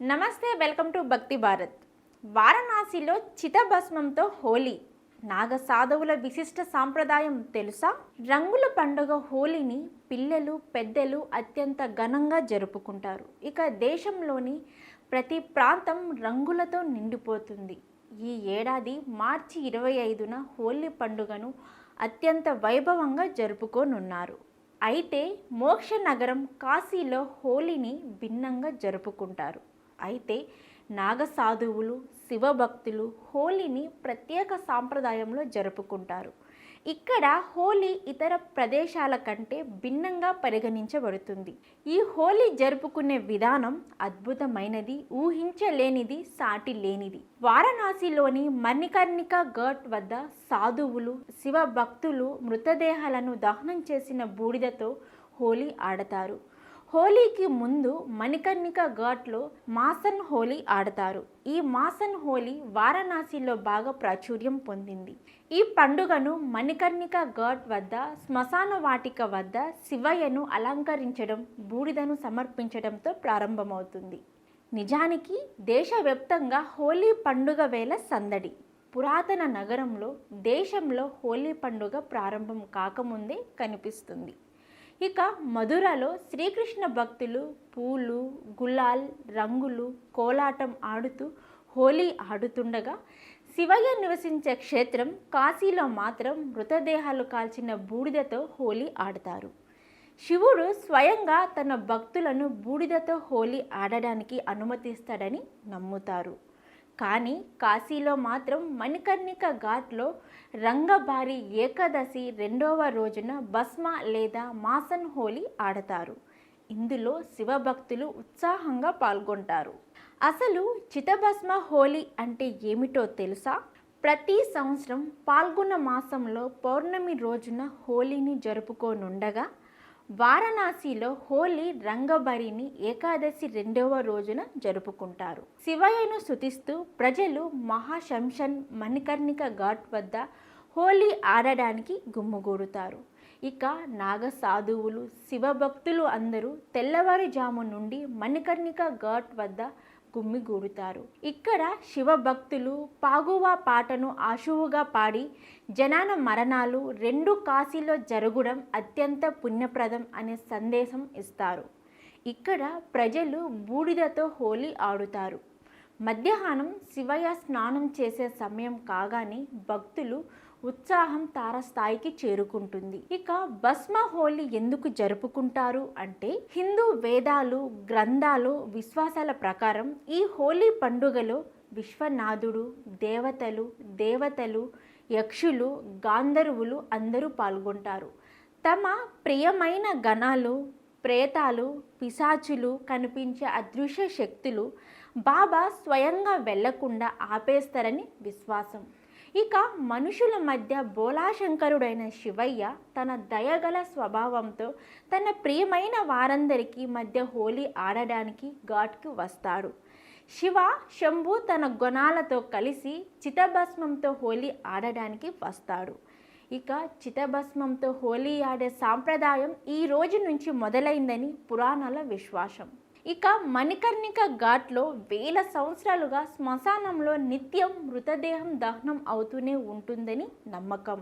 నమస్తే welcome to భక్తి భారత్. వారణాసిలో చితభస్మంతో హోలీ. నాగ సాధువుల విశిష్ట సాంప్రదాయం తెలుసా? రంగుల పండుగ హోలీని పిల్లలు పెద్దలు అత్యంత ఘనంగా జరుపుకుంటారు. ఇక దేశంలోని ప్రతి ప్రాంతం రంగులతో నిండిపోతుంది. ఈ ఏడాది మార్చి ఇరవై ఐదున హోలీ పండుగను అత్యంత వైభవంగా జరుపుకోనున్నారు. అయితే మోక్ష నగరం కాశీలో హోలీని భిన్నంగా జరుపుకుంటారు. అయితే నాగసాధువులు శివభక్తులు హోలీని ప్రత్యేక సాంప్రదాయంలో జరుపుకుంటారు. ఇక్కడ హోలీ ఇతర ప్రదేశాల కంటే భిన్నంగా పరిగణించబడుతుంది. ఈ హోలీ జరుపుకునే విధానం అద్భుతమైనది ఊహించలేనిది సాటి లేనిది వారణాసిలోని మణికర్ణిక ఘట్ వద్ద సాధువులు శివ భక్తులు మృతదేహాలను దహనం చేసిన బూడిదతో హోలీ ఆడతారు. హోలీకి ముందు మణికర్ణిక ఘాట్లో మాసన్ హోలీ ఆడతారు. ఈ మాసన్ హోలీ వారణాసిలో బాగా ప్రాచుర్యం పొందింది. ఈ పండుగను మణికర్ణిక ఘాట్ వద్ద శ్మశాన వాటిక వద్ద శివయ్యను అలంకరించడం బూడిదను సమర్పించడంతో ప్రారంభమవుతుంది. నిజానికి దేశవ్యాప్తంగా హోలీ పండుగ వేళ సందడి. పురాతన నగరంలో దేశంలో హోలీ పండుగ ప్రారంభం కాకముందే కనిపిస్తుంది. ఇక మధురలో శ్రీకృష్ణ భక్తులు పూలు గులాల్ రంగులు కోలాటం ఆడుతూ హోలీ ఆడుతుండగా శివయ్య నివసించే క్షేత్రం కాశీలో మాత్రం మృతదేహాలు కాల్చిన బూడిదతో హోలీ ఆడతారు. శివుడు స్వయంగా తన భక్తులను బూడిదతో హోలీ ఆడడానికి అనుమతిస్తాడని నమ్ముతారు. కానీ కాశీలో మాత్రం మణికర్ణిక ఘాట్లో రంగబారి ఏకాదశి రెండవ రోజున భస్మ లేదా మాసన్ హోలీ ఆడతారు. ఇందులో శివభక్తులు ఉత్సాహంగా పాల్గొంటారు. అసలు చితభస్మ హోలీ అంటే ఏమిటో తెలుసా? ప్రతి సంవత్సరం పాల్గొన్న మాసంలో పౌర్ణమి రోజున హోలీని జరుపుకోనుండగా వారణాసిలో హోలీ రంగబరిని ఏకాదశి రెండవ రోజున జరుపుకుంటారు. శివయ్యను స్తుతిస్తూ ప్రజలు మహాశంషన్ మణికర్ణిక ఘాట్ వద్ద హోలీ ఆడడానికి గుమ్ముగూడుతారు ఇక నాగ సాధువులు శివభక్తులు అందరూ తెల్లవారుజాము నుండి మణికర్ణిక ఘాట్ వద్ద గుమ్మిగూడుతారు ఇక్కడ శివభక్తులు పాగువా పాటను ఆశువుగా పాడి జనాన మరణాలు రెండు కాశీలో జరగడం అత్యంత పుణ్యప్రదం అనే సందేశం ఇస్తారు. ఇక్కడ ప్రజలు బూడిదతో హోలీ ఆడుతారు. మధ్యాహ్నం శివయ్య స్నానం చేసే సమయం కాగానే భక్తులు ఉత్సాహం తారస్థాయికి చేరుకుంటుంది. ఇక భస్మ హోలీ ఎందుకు జరుపుకుంటారు అంటే హిందూ వేదాలు గ్రంథాలు విశ్వాసాల ప్రకారం ఈ హోలీ పండుగలో విశ్వనాథుడు దేవతలు దేవతలు యక్షులు గాంధర్వులు అందరూ పాల్గొంటారు. తమ ప్రియమైన గణాలు ప్రేతాలు పిశాచులు కనిపించే అదృశ్య శక్తులు బాబా స్వయంగా వెళ్ళకుండా ఆపేస్తారని విశ్వాసం. ఇక మనుషుల మధ్య బోలాశంకరుడైన శివయ్య తన దయగల స్వభావంతో తన ప్రియమైన వారందరికీ మధ్య హోలీ ఆడడానికి ఘాట్కి వస్తాడు. శివ శంభు తన గుణాలతో కలిసి చితభస్మంతో హోలీ ఆడడానికి వస్తాడు. ఇక చితభస్మంతో హోలీ ఆడే సాంప్రదాయం ఈ రోజు నుంచి మొదలైందని పురాణాల విశ్వాసం. ఇక మణికర్ణిక ఘాట్లో వేల సంవత్సరాలుగా శ్మశానంలో నిత్యం మృతదేహం దహనం అవుతూనే ఉంటుందని నమ్మకం.